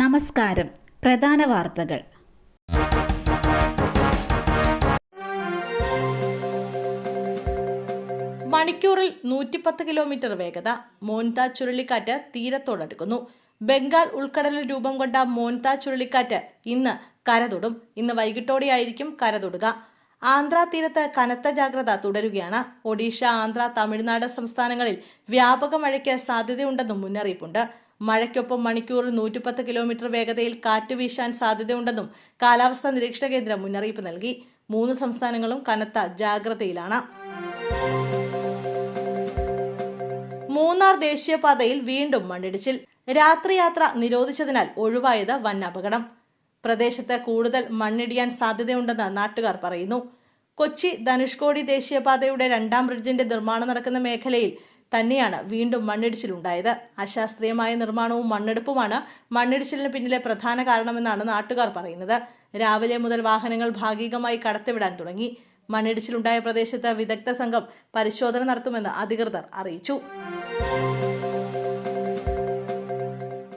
നമസ്കാരം. പ്രധാന വാർത്തകൾ. മണിക്കൂറിൽ നൂറ്റിപ്പത്ത് കിലോമീറ്റർ വേഗത. മോൻത ചുഴലിക്കാറ്റ് തീരത്തോടടുക്കുന്നു. ബംഗാൾ ഉൾക്കടലിൽ രൂപം കൊണ്ട മോൻത ചുഴലിക്കാറ്റ് ഇന്ന് കരതൊടും. ഇന്ന് വൈകിട്ടോടെയായിരിക്കും കരതൊടുക. ആന്ധ്ര തീരത്ത് കനത്ത ജാഗ്രത തുടരുകയാണ്. ഒഡീഷ ആന്ധ്ര തമിഴ്നാട് സംസ്ഥാനങ്ങളിൽ വ്യാപക മഴയ്ക്ക് സാധ്യതയുണ്ടെന്നും മുന്നറിയിപ്പുണ്ട്. മഴയ്ക്കൊപ്പം മണിക്കൂറിൽ നൂറ്റിപ്പത്ത് കിലോമീറ്റർ വേഗതയിൽ കാറ്റ് വീശാൻ സാധ്യതയുണ്ടെന്നും കാലാവസ്ഥാ നിരീക്ഷണ കേന്ദ്രം മുന്നറിയിപ്പ് നൽകി. മൂന്ന് സംസ്ഥാനങ്ങളും കനത്ത ജാഗ്രതയിലാണ്. മൂന്നാർ ദേശീയപാതയിൽ വീണ്ടും മണ്ണിടിച്ചിൽ. രാത്രിയാത്ര നിരോധിച്ചതിനാൽ ഒഴിവായത് വൻ അപകടം പ്രദേശത്ത് കൂടുതൽ മണ്ണിടിയാൻ സാധ്യതയുണ്ടെന്ന് നാട്ടുകാർ പറയുന്നു. കൊച്ചി ധനുഷ്കോടി ദേശീയപാതയുടെ രണ്ടാം ബ്രിഡ്ജിന്റെ നിർമ്മാണം നടക്കുന്ന മേഖലയിൽ തന്നെയാണ് വീണ്ടും മണ്ണിടിച്ചിലുണ്ടായത്. അശാസ്ത്രീയമായ നിർമ്മാണവും മണ്ണെടുപ്പുമാണ് മണ്ണിടിച്ചിലിന് പിന്നിലെ പ്രധാന കാരണമെന്നാണ് നാട്ടുകാർ പറയുന്നത്. രാവിലെ മുതൽ വാഹനങ്ങൾ ഭാഗികമായി കടത്തിവിടാൻ തുടങ്ങി. മണ്ണിടിച്ചിലുണ്ടായ പ്രദേശത്ത് വിദഗ്ധ സംഘം പരിശോധന നടത്തുമെന്ന് അധികൃതർ അറിയിച്ചു.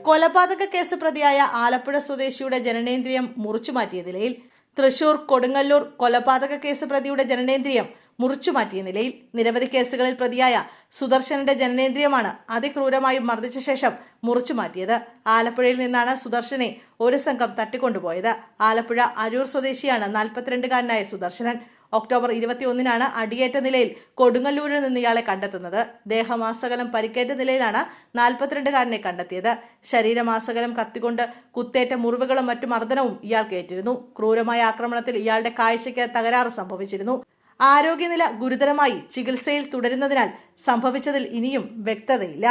കൊലപാതക കേസ് പ്രതിയായ ആലപ്പുഴ സ്വദേശിയുടെ ജനനേന്ദ്രിയം മുറിച്ചുമാറ്റിയ നിലയിൽ തൃശൂർ കൊടുങ്ങല്ലൂർ കൊലപാതക കേസ് പ്രതിയുടെ ജനനേന്ദ്രിയം മുറിച്ചുമാറ്റിയ നിലയിൽ നിരവധി കേസുകളിൽ പ്രതിയായ സുദർശനന്റെ ജനനേന്ദ്രിയമാണ് അതിക്രൂരമായി മർദ്ദിച്ച ശേഷം മുറിച്ചുമാറ്റിയത് ആലപ്പുഴയിൽ നിന്നാണ് സുദർശനെ ഒരു സംഘം തട്ടിക്കൊണ്ടുപോയത്. ആലപ്പുഴ അരൂർ സ്വദേശിയാണ് നാൽപ്പത്തിരണ്ടുകാരനായ സുദർശനൻ. ഒക്ടോബർ ഇരുപത്തിയൊന്നിനാണ് അടിയേറ്റ നിലയിൽ കൊടുങ്ങല്ലൂരിൽ നിന്ന് ഇയാളെ കണ്ടെത്തുന്നത്. ദേഹമാസകലം പരിക്കേറ്റ നിലയിലാണ് നാൽപ്പത്തിരണ്ടുകാരനെ കണ്ടെത്തിയത്. ശരീരമാസകലം കത്തിക്കൊണ്ട് കുത്തേറ്റ മുറിവുകളും മറ്റു മർദ്ദനവും ഇയാൾക്ക് ഏറ്റിരുന്നു. ക്രൂരമായ ആക്രമണത്തിൽ ഇയാളുടെ കാഴ്ചയ്ക്ക് തകരാറ് സംഭവിച്ചിരുന്നു. ആരോഗ്യനില ഗുരുതരമായി ചികിത്സയിൽ തുടരുന്നതിനാൽ സംഭവിച്ചതിൽ ഇനിയും വ്യക്തതയില്ല.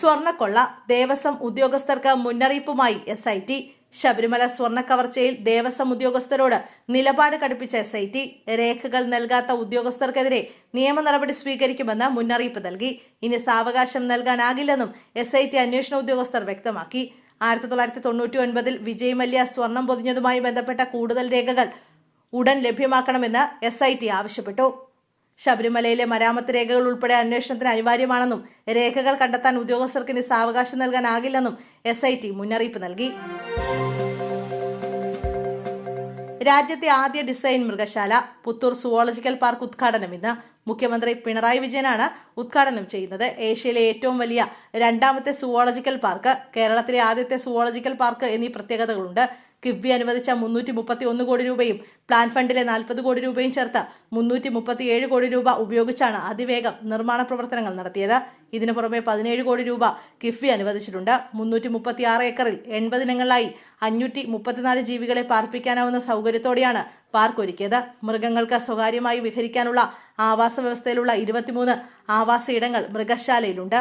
സ്വർണക്കൊള്ള ദേവസ്വം ഉദ്യോഗസ്ഥർക്ക് മുന്നറിയിപ്പുമായി എസ് ഐ ടി ശബരിമല സ്വർണ കവർച്ചയിൽ ദേവസ്വം ഉദ്യോഗസ്ഥരോട് നിലപാട് കടുപ്പിച്ച എസ് ഐ ടി രേഖകൾ നൽകാത്ത ഉദ്യോഗസ്ഥർക്കെതിരെ നിയമ നടപടി സ്വീകരിക്കുമെന്ന് മുന്നറിയിപ്പ് നൽകി. ഇനി സാവകാശം നൽകാനാകില്ലെന്നും എസ് ഐ ടി അന്വേഷണ ഉദ്യോഗസ്ഥർ വ്യക്തമാക്കി. ആയിരത്തി തൊള്ളായിരത്തി തൊണ്ണൂറ്റി ഒൻപതിൽ വിജയ് മല്യ സ്വർണം പൊതിഞ്ഞതുമായി ബന്ധപ്പെട്ട കൂടുതൽ രേഖകൾ ഉടൻ ലഭ്യമാക്കണമെന്ന് എസ് ഐ ടി ആവശ്യപ്പെട്ടു. ശബരിമലയിലെ മരാമത്ത് രേഖകൾ ഉൾപ്പെടെ അന്വേഷണത്തിന് അനിവാര്യമാണെന്നും രേഖകൾ കണ്ടെത്താൻ ഉദ്യോഗസ്ഥർക്ക് ഇനി സാവകാശം നൽകാനാകില്ലെന്നും എസ് ഐ ടി മുന്നറിയിപ്പ് നൽകി. രാജ്യത്തെ ആദ്യ ഡിസൈൻ മൃഗശാല പുത്തൂർ സുവോളജിക്കൽ പാർക്ക് ഉദ്ഘാടനം ഇന്ന്. മുഖ്യമന്ത്രി പിണറായി വിജയനാണ് ഉദ്ഘാടനം ചെയ്യുന്നത്. ഏഷ്യയിലെ ഏറ്റവും വലിയ രണ്ടാമത്തെ സുവോളജിക്കൽ പാർക്ക് കേരളത്തിലെ ആദ്യത്തെ സുവോളജിക്കൽ പാർക്ക് എന്നീ പ്രത്യേകതകളുണ്ട്. കിഫ്ബി അനുവദിച്ച മുന്നൂറ്റി മുപ്പത്തി ഒന്ന് കോടി രൂപയും പ്ലാൻ ഫണ്ടിലെ നാൽപ്പത് കോടി രൂപയും ചേർത്ത് മുന്നൂറ്റി മുപ്പത്തി ഏഴ് കോടി രൂപ ഉപയോഗിച്ചാണ് അതിവേഗം നിർമ്മാണ പ്രവർത്തനങ്ങൾ നടത്തിയത്. ഇതിനു പുറമെ പതിനേഴ് കോടി രൂപ കിഫ്ബി അനുവദിച്ചിട്ടുണ്ട്. മുന്നൂറ്റി മുപ്പത്തി ആറ് ഏക്കറിൽ എൺപതിനങ്ങളായി അഞ്ഞൂറ്റി മുപ്പത്തിനാല് ജീവികളെ പാർപ്പിക്കാനാവുന്ന സൗകര്യത്തോടെയാണ് പാർക്ക് ഒരുക്കിയത് മൃഗങ്ങൾക്ക് സ്വകാര്യമായി വിഹരിക്കാനുള്ള ആവാസ വ്യവസ്ഥയിലുള്ള ഇരുപത്തിമൂന്ന് ആവാസ ഇടങ്ങൾ മൃഗശാലയിലുണ്ട്.